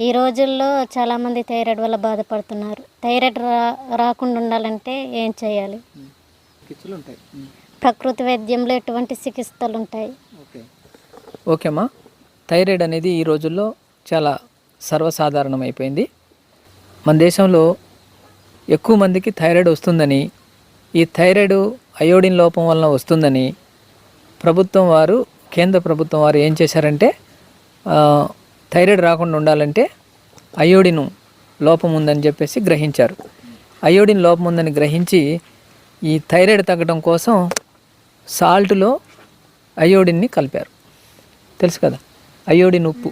ఈ రోజుల్లో చాలామంది థైరాయిడ్ వల్ల బాధపడుతున్నారు. థైరాయిడ్ రా రాకుండా ఉండాలంటే ఏం చేయాలి? ప్రకృతి వైద్యంలో ఎటువంటి చికిత్సలు ఉంటాయి ఓకే. ఓకే అమ్మా. థైరాయిడ్ అనేది ఈ రోజుల్లో చాలా సర్వసాధారణం అయిపోయింది మన దేశంలో ఎక్కువ మందికి థైరాయిడ్ వస్తుందని ఈ థైరాయిడ్ అయోడిన్ లోపం వలన వస్తుందని ప్రభుత్వం వారు కేంద్ర ప్రభుత్వం వారు ఏం చేశారంటే థైరాయిడ్ రాకుండా ఉండాలంటే అయోడిన్ లోపం ఉందని చెప్పేసి గ్రహించారు. అయోడిన్ లోపం ఉందని గ్రహించి ఈ థైరాయిడ్ తగ్గడం కోసం సాల్ట్లో అయోడిన్ని కలిపారు. తెలుసు కదా? అయోడిన్ ఉప్పు.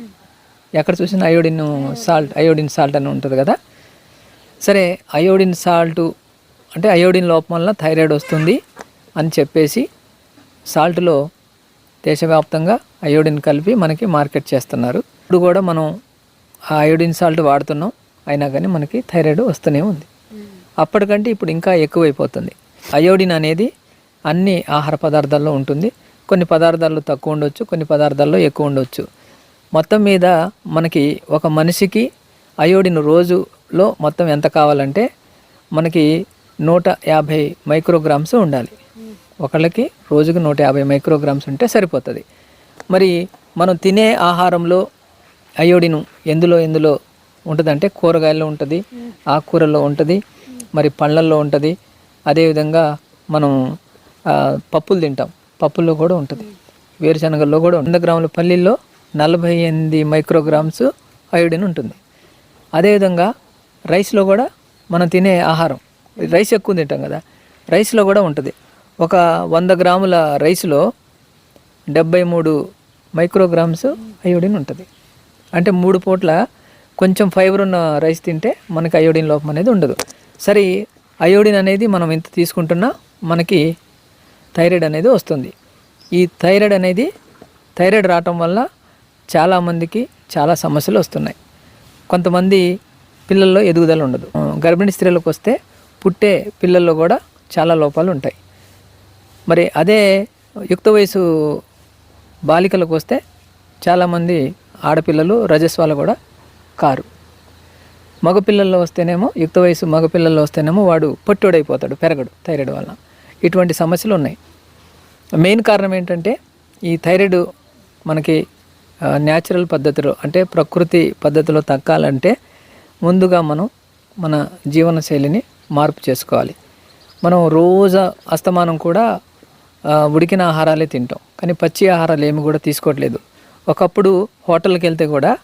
ఎక్కడ చూసినా అయోడిన్ సాల్ట్ అయోడిన్ సాల్ట్ అని ఉంటుంది కదా? సరే అయోడిన్ సాల్ట్ అంటే అయోడిన్ లోపం వల్ల థైరాయిడ్ వస్తుంది అని చెప్పేసి సాల్ట్లో దేశవ్యాప్తంగా అయోడిన్ కలిపి మనకి మార్కెట్ చేస్తున్నారు. ఇప్పుడు కూడా మనం ఆ అయోడిన్ సాల్ట్ వాడుతున్నాం. అయినా కానీ మనకి థైరాయిడ్ వస్తూనే ఉంది. అప్పటికంటే ఇప్పుడు ఇంకా ఎక్కువైపోతుంది. అయోడిన్ అనేది అన్ని ఆహార పదార్థాల్లో ఉంటుంది. కొన్ని పదార్థాల్లో తక్కువ ఉండొచ్చు కొన్ని పదార్థాల్లో ఎక్కువ ఉండొచ్చు. మొత్తం మీద మనకి ఒక మనిషికి అయోడిన్ రోజులో మొత్తం ఎంత కావాలంటే మనకి నూట యాభై మైక్రోగ్రామ్స్ ఉండాలి. ఒకళ్ళకి రోజుకి నూట యాభై మైక్రోగ్రామ్స్ ఉంటే సరిపోతుంది. మరి మనం తినే ఆహారంలో అయోడిన్ ఎందులో ఎందులో ఉంటుందంటే కూరగాయల్లో ఉంటుంది ఆకుకూరల్లో ఉంటుంది మరి పళ్ళల్లో ఉంటుంది. అదేవిధంగా మనం పప్పులు తింటాం. పప్పుల్లో కూడా ఉంటుంది. వేరుశనగల్లో కూడా వంద గ్రాముల పల్లీల్లో నలభై ఎనిమిది మైక్రోగ్రామ్స్ అయోడిన్ ఉంటుంది. అదేవిధంగా రైస్లో కూడా మనం తినే ఆహారం రైస్ ఎక్కువ తింటాం కదా రైస్లో కూడా ఉంటుంది. ఒక వంద గ్రాముల రైస్లో డెబ్బై మూడు మైక్రోగ్రామ్స్ అయోడిన్ ఉంటుంది. అంటే మూడు పూట్ల కొంచెం ఫైబర్ ఉన్న రైస్ తింటే మనకి అయోడిన్ లోపం అనేది ఉండదు. సరే అయోడిన్ అనేది మనం ఎంత తీసుకుంటున్నా మనకి థైరాయిడ్ అనేది వస్తుంది. ఈ థైరాయిడ్ అనేది థైరాయిడ్ రావటం వల్ల చాలామందికి చాలా సమస్యలు వస్తున్నాయి. కొంతమంది పిల్లల్లో ఎదుగుదల ఉండదు. గర్భిణీ స్త్రీలకు వస్తే పుట్టే పిల్లల్లో కూడా చాలా లోపాలు ఉంటాయి. మరి అదే యుక్త వయసు బాలికలకు వస్తే చాలామంది ఆడపిల్లలు రజస్వాలు కూడా కారు. మగపిల్లల్లో వస్తేనేమో యుక్త వయసు మగపిల్లల్లో వస్తేనేమో వాడు పొట్టోడైపోతాడు పెరగడు థైరాయిడ్ వల్ల ఇటువంటి సమస్యలు ఉన్నాయి. మెయిన్ కారణం ఏంటంటే ఈ థైరాయిడ్ మనకి న్యాచురల్ పద్ధతిలో అంటే ప్రకృతి పద్ధతిలో తగ్గాలంటే ముందుగా మనం మన జీవనశైలిని మార్పు చేసుకోవాలి. మనం రోజు అస్తమానం కూడా ఉడికిన ఆహారాలే తింటాం. కానీ పచ్చి ఆహారాలు ఏమి కూడా తీసుకోవట్లేదు. ఒకప్పుడు హోటల్కి వెళ్తే కూడా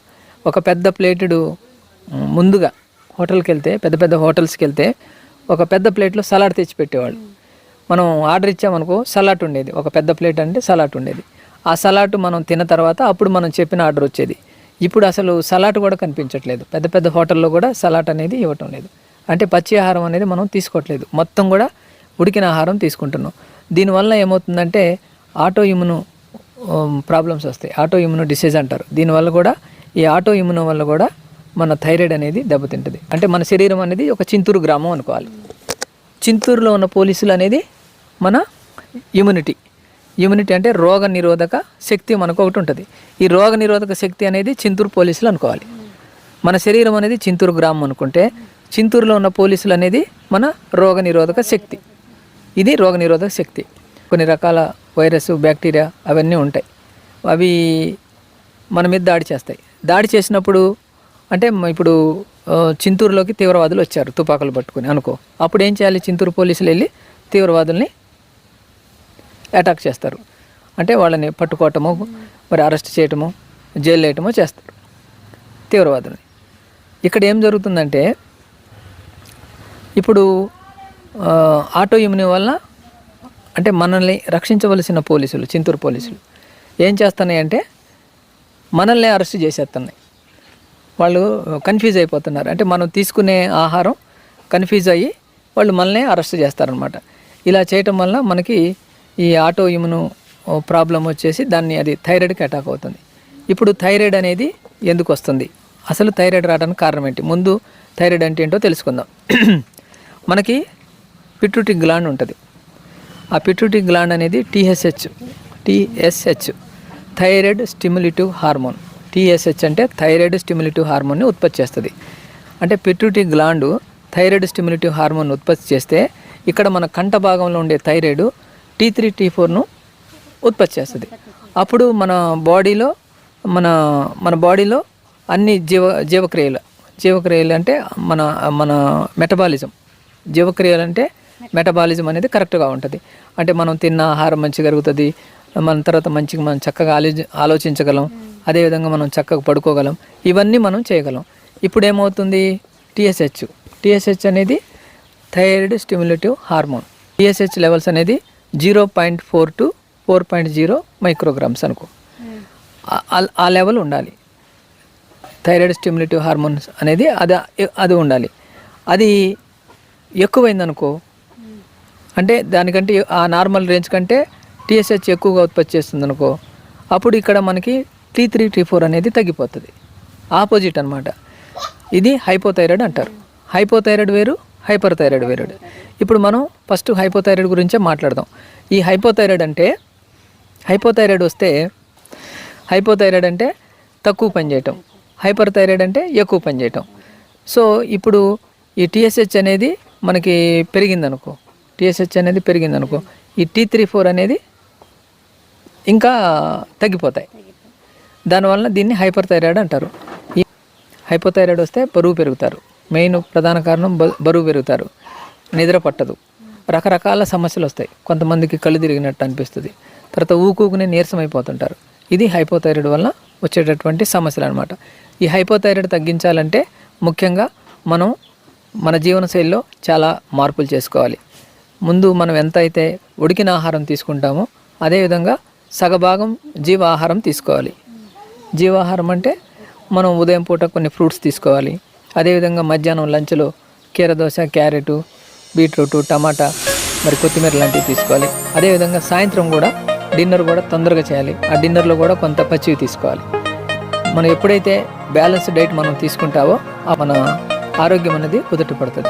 ఒక పెద్ద ప్లేటెడు ముందుగా హోటల్కి వెళ్తే పెద్ద పెద్ద హోటల్స్కి వెళ్తే ఒక పెద్ద ప్లేట్లో సలాడ్ తెచ్చి పెట్టేవాళ్ళు. మనం ఆర్డర్ ఇచ్చామనుకో సలాడ్ ఉండేది. ఒక పెద్ద ప్లేట్ అంటే సలాడ్ ఉండేది. ఆ సలాడ్ మనం తిన్న తర్వాత అప్పుడు మనం చెప్పిన ఆర్డర్ వచ్చేది. ఇప్పుడు అసలు సలాడ్ కూడా కనిపించట్లేదు. పెద్ద పెద్ద హోటల్లో కూడా సలాడ్ అనేది ఇవ్వటం లేదు. అంటే పచ్చి ఆహారం అనేది మనం తీసుకోవట్లేదు. మొత్తం కూడా ఉడికిన ఆహారం తీసుకుంటున్నాం. దీనివల్ల ఏమవుతుందంటే ఆటో ఇమ్యూను Um, ప్రాబ్లమ్స్ వస్తాయి. ఆటో ఇమ్యూనో డిసీజ్ అంటారు. దీనివల్ల కూడా ఈ ఆటో ఇమ్యూనో వల్ల కూడా మన థైరాయిడ్ అనేది దెబ్బతింటుంది. అంటే మన శరీరం అనేది ఒక చింతూరు గ్రామం అనుకోవాలి. చింతూరులో ఉన్న పోలీసులు అనేది మన ఇమ్యూనిటీ ఇమ్యూనిటీ అంటే రోగ నిరోధక శక్తి మనకు ఒకటి ఉంటుంది. ఈ రోగ నిరోధక శక్తి అనేది చింతూరు పోలీసులు అనుకోవాలి. మన శరీరం అనేది చింతూరు గ్రామం అనుకుంటే చింతూరులో ఉన్న పోలీసులు అనేది మన రోగ నిరోధక శక్తి. ఇది రోగ నిరోధక శక్తి. కొన్ని రకాల వైరస్ బ్యాక్టీరియా అవన్నీ ఉంటాయి. అవి మన మీద దాడి చేస్తాయి. దాడి చేసినప్పుడు అంటే ఇప్పుడు చింతూరులోకి తీవ్రవాదులు వచ్చారు తుపాకులు పట్టుకుని అనుకో. అప్పుడు ఏం చేయాలి? చింతూరు పోలీసులు వెళ్ళి తీవ్రవాదుల్ని అటాక్ చేస్తారు. అంటే వాళ్ళని పట్టుకోవటము మరి అరెస్ట్ చేయటము జైలు వేయటమో చేస్తారు తీవ్రవాదుల్ని. ఇక్కడ ఏం జరుగుతుందంటే ఇప్పుడు ఆటో ఇమ్యూని వల్ల అంటే మనల్ని రక్షించవలసిన పోలీసులు చింతూరు పోలీసులు. ఏం చేస్తున్నాయి అంటే మనల్ని అరెస్ట్ చేసేస్తున్నాయి. వాళ్ళు కన్ఫ్యూజ్ అయిపోతున్నారు. అంటే మనం తీసుకునే ఆహారం కన్ఫ్యూజ్ అయ్యి వాళ్ళు మనల్ని అరెస్ట్ చేస్తారనమాట ఇలా చేయటం వల్ల మనకి ఈ ఆటో ఇమ్యూను ప్రాబ్లం వచ్చేసి దాన్ని అది థైరాయిడ్కి అటాక్ అవుతుంది. ఇప్పుడు థైరాయిడ్ అనేది ఎందుకు వస్తుంది? అసలు థైరాయిడ్ రావడానికి కారణం ఏంటి? ముందు థైరాయిడ్ అంటే ఏంటో తెలుసుకుందాం. మనకి పిట్యూటరీ గ్లాండ్ ఉంటుంది. ఆ పిట్యూటరీ గ్లాండ్ అనేది T H H TSH thyroid stimulative hormone TSH అంటే థైరాయిడ్ స్టిమ్యులేటివ్ హార్మోన్ని ఉత్పత్తి చేస్తుంది. అంటే pituitary gland thyroid stimulative hormone ఉత్పత్తి చేస్తే ఇక్కడ మన కంఠ భాగంలో ఉండే థైరాయిడ్ టీ త్రీ టీ ఫోర్ను ఉత్పత్తి చేస్తుంది. అప్పుడు మన బాడీలో మన మన బాడీలో అన్ని జీవ జీవక్రియలు జీవక్రియలు అంటే మన మన మెటబాలిజం జీవక్రియలు అంటే మెటబాలిజం అనేది కరెక్ట్గా ఉంటుంది. అంటే మనం తిన్న ఆహారం మంచిగా కరుగుతుంది మన తర్వాత మంచిగా మనం చక్కగా ఆలోచి ఆలోచించగలం అదేవిధంగా మనం చక్కగా పడుకోగలం ఇవన్నీ మనం చేయగలం. ఇప్పుడు ఏమవుతుంది? టీఎస్హెచ్ టీఎస్హెచ్ అనేది thyroid stimulative hormone. TSH levels అనేది zero point four to four point zero micrograms అనుకో. ఆ లెవెల్ ఉండాలి. థైరాయిడ్ స్టిమ్యులేటివ్ హార్మోన్స్ అనేది అది అది ఉండాలి. అది ఎక్కువైందనుకో అంటే దానికంటే ఆ నార్మల్ రేంజ్ కంటే టీఎస్హెచ్ ఎక్కువగా ఉత్పత్తి చేస్తుంది అనుకో అప్పుడు ఇక్కడ మనకి టీ త్రీ టీ ఫోర్ అనేది తగ్గిపోతుంది. ఆపోజిట్ అనమాట ఇది హైపోథైరాయిడ్ అంటారు. హైపోథైరాయిడ్ వేరు హైపర్ థైరాయిడ్ వేరు. ఇప్పుడు మనం ఫస్ట్ హైపోథైరాయిడ్ గురించే మాట్లాడదాం. ఈ హైపోథైరాయిడ్ అంటే హైపోథైరాయిడ్ వస్తే హైపోథైరాయిడ్ అంటే తక్కువ పని చేయటం. హైపర్ థైరాయిడ్ అంటే ఎక్కువ పని చేయటం. సో ఇప్పుడు ఈ టీఎస్హెచ్ అనేది మనకి పెరిగిందనుకో టీఎస్హెచ్ అనేది పెరిగింది అనుకో ఈ టీ త్రీ ఫోర్ అనేది ఇంకా తగ్గిపోతాయి. దానివల్ల దీన్ని హైపర్ థైరాయిడ్ అంటారు. ఈ హైపోథైరాయిడ్ వస్తే బరువు పెరుగుతారు. మెయిన్ ప్రధాన కారణం బరువు పెరుగుతారు. నిద్ర పట్టదు. రకరకాల సమస్యలు వస్తాయి. కొంతమందికి కళ్ళు తిరిగినట్టు అనిపిస్తుంది. తర్వాత ఊకూకునే నీరసం అయిపోతుంటారు. ఇది హైపోథైరాయిడ్ వల్ల వచ్చేటటువంటి సమస్యలు అనమాట ఈ హైపోథైరాయిడ్ తగ్గించాలంటే ముఖ్యంగా మనం మన జీవనశైలిలో చాలా మార్పులు చేసుకోవాలి. ముందు మనం ఎంత అయితే ఉడికిన ఆహారం తీసుకుంటామో అదేవిధంగా సగభాగం జీవాహారం తీసుకోవాలి. జీవాహారం అంటే మనం ఉదయం పూట కొన్ని ఫ్రూట్స్ తీసుకోవాలి. అదేవిధంగా మధ్యాహ్నం లంచ్లో కీరదోశ క్యారెట్ బీట్రూట్ టమాటా మరి కొత్తిమీర లాంటివి తీసుకోవాలి. అదేవిధంగా సాయంత్రం కూడా డిన్నర్ కూడా తొందరగా చేయాలి. ఆ డిన్నర్లో కూడా కొంత పచ్చివి తీసుకోవాలి. మనం ఎప్పుడైతే బ్యాలెన్స్ డైట్ మనం తీసుకుంటావో ఆ మన ఆరోగ్యం అనేది కుదుట పడుతుంది.